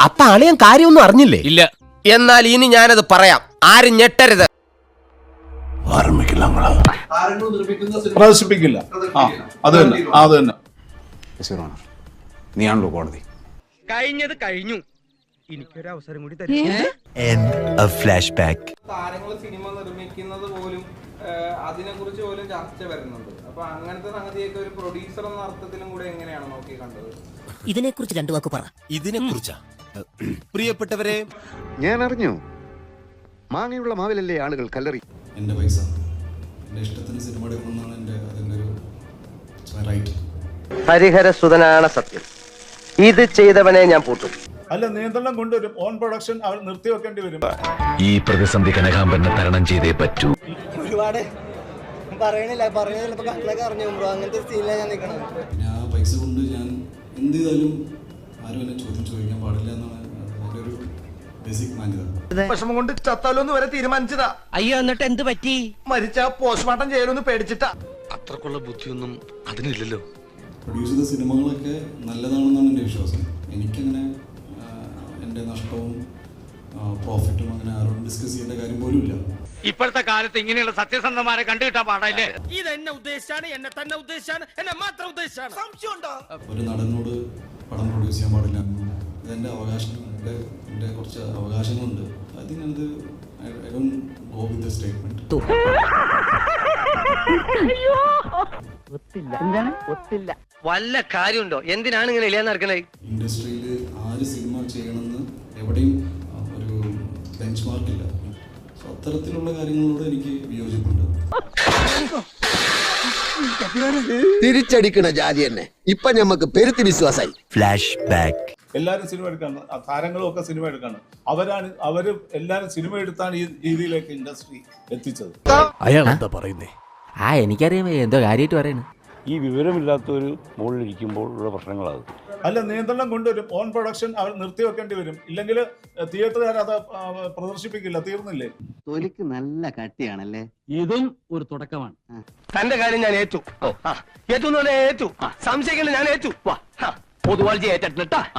അപ്പൊ അളിയൻ കാര്യമൊന്നും അറിഞ്ഞില്ലേ? ഇല്ല. എന്നാൽ ഇനി ഞാനത് പറയാം. ആരും ഞെട്ടരുത്. പ്രദർശിപ്പിക്കില്ല. ആ അത് തന്നെ ആ, അത് തന്നെ. നീയാണല്ലോ കോടതി. കഴിഞ്ഞത് കഴിഞ്ഞു. എനിക്കൊരു അവസരം കൂടി തരും താരങ്ങൾ സിനിമ നിർമ്മിക്കുന്നത് പോലും അതിനെ കുറിച്ച് പോലും ചർച്ച വരുന്നുണ്ട്. അപ്പൊ അങ്ങനത്തെ സംഗതിയൊക്കെ ഒരു പ്രൊഡ്യൂസർ എന്ന അർത്ഥത്തിലും കൂടെ എങ്ങനെയാണ് നോക്കി കണ്ടത്? ഇതിനെക്കുറിച്ച് രണ്ടു വാക്ക് പറ. ഇതിനെ കുറിച്ചാ പ്രിയപ്പെട്ടവരെ. ഞാൻ അറിഞ്ഞു മാങ്ങയുള്ള മാവിലല്ലേ ആളുകൾ കല്ലറി. എന്റെ പൈസ. എന്റെ ഇഷ്ടത്തിന് സിനിമ എടുക്കുന്നതാണ് എന്റെ അതിന്റെ ഒരു റൈറ്റ് ഹരിഹരസുതനാണ് സത്യം. ഇത് ചെയ്തവനെ ഞാൻ പൂട്ടും. അല്ല നിയന്ത്രണം കൊണ്ടുവരും. ഓൺ പ്രൊഡക്ഷൻ അവർ നിർത്തിവെക്കേണ്ടി വരും. ഈ പ്രതിസന്ധി കനകാമ്പന്നെ തരണം ചെയ്തേ പറ്റൂ. ഒരുപാട് പറയണില്ല. പറഞ്ഞ ചിലപ്പോ കട്ടിലൊക്കെ അറിഞ്ഞു ബ്രോ അങ്ങനത്തെ സീനിലാണ് ഞാൻ നിൽക്കണത് പിന്നെ ആ പൈസ കൊണ്ട് ഞാൻ എന്ത് ചെയ്താലും ആരും എന്നെ ചോദ്യം ചോദിക്കാൻ പാടില്ല എന്നാണ് എന്റെ ഒരു ബേസിക് മാന്യത വിഷമം കൊണ്ട് ചത്താലോന്ന് വരെ തീരുമാനിച്ചതാ. അയ്യോ എന്നിട്ട് എന്ത് പറ്റി? മരിച്ച പോസ്റ്റ്മോർട്ടം ചെയ്യലൊന്ന് പേടിച്ചിട്ടാ. അത്രക്കുള്ള ബുദ്ധിയൊന്നും അതിനില്ലല്ലോ. പ്രൊഡ്യൂസ് ചെയ്ത സിനിമകളൊക്കെ നല്ലതാണെന്നാണ് എന്റെ വിശ്വാസം. എനിക്കങ്ങനെ പ്രോഫിറ്റും അങ്ങനെ ആരോടും ഡിസ്കസ് ചെയ്യേണ്ട കാര്യം പോലും ഇല്ല. ഇപ്പോഴത്തെ കാലത്ത് ഇങ്ങനെയുള്ള സത്യസന്ധമാരെ കണ്ടുകിട്ടാ പാടില്ലേ ഇത് എന്നെ ഉദ്ദേശിച്ചാണ് എന്നെ തന്നെ ഉദ്ദേശിച്ചാണ് എന്നെ മാത്രം ഉദ്ദേശിച്ചാണ് സംശയമുണ്ടോ ഒരു നടനോട് പടം പ്രൊഡ്യൂസ് ചെയ്യാൻ പാടില്ല ഇതെന്റെ അവകാശം എന്റെ എന്റെ കുറച്ച് അവകാശങ്ങളുണ്ട്. അതിനത് I don't go with statement വല്ല കാര്യമുണ്ടോ? എന്തിനാണ് ഇങ്ങനെ ഇല്ലാന്ന് നടക്കണേ? ഇൻഡസ്ട്രിയിൽ ആര് സിനിമ ചെയ്യണമെന്ന് എവിടെയും ബെഞ്ച് മാർക്കില്ല സോ അത്തരത്തിലുള്ള കാര്യങ്ങളോട് എനിക്ക് വിയോജിപ്പുണ്ട്. തിരിച്ചടിക്കണ ജാതി തന്നെ ഇപ്പൊ ഞമ്മക്ക് പെരുത്തി വിശ്വാസായി. ഫ്ലാഷ് ബാക്ക് എല്ലാരും സിനിമ എടുക്കാണ് താരങ്ങളും ഒക്കെ സിനിമ എടുക്കാണ്. അവരാണ് അവർ എല്ലാരും സിനിമ എടുത്താണ് ഈ രീതിയിലേക്ക് ഇൻഡസ്ട്രി എത്തിച്ചത്. അയാൾ എന്താ പറയുന്നേ? ആ എനിക്കറിയാം. എന്തോ കാര്യമായിട്ട് പറയുന്നു ഈ വിവരമില്ലാത്തൊരു മുകളിലിരിക്കുമ്പോൾ ഉള്ള പ്രശ്നങ്ങളത് അല്ല നിയന്ത്രണം കൊണ്ടുവരും. ഓൺ പ്രൊഡക്ഷൻ അവർ നിർത്തിവെക്കേണ്ടി വരും. ഇല്ലെങ്കിൽ തിയേറ്ററുകാർ അത് പ്രദർശിപ്പിക്കില്ല തീർന്നില്ലേ? തൊലിക്ക് നല്ല കട്ടിയാണല്ലേ? ഇതും ഒരു തുടക്കമാണ്. തന്റെ കാര്യം ഞാൻ ഏറ്റു. ഏറ്റു ഏറ്റു. സംശയിക്കില്ല ഞാൻ ഏറ്റു. വാ. പൊതുവാഴ്ച ഏറ്റിട്ടാ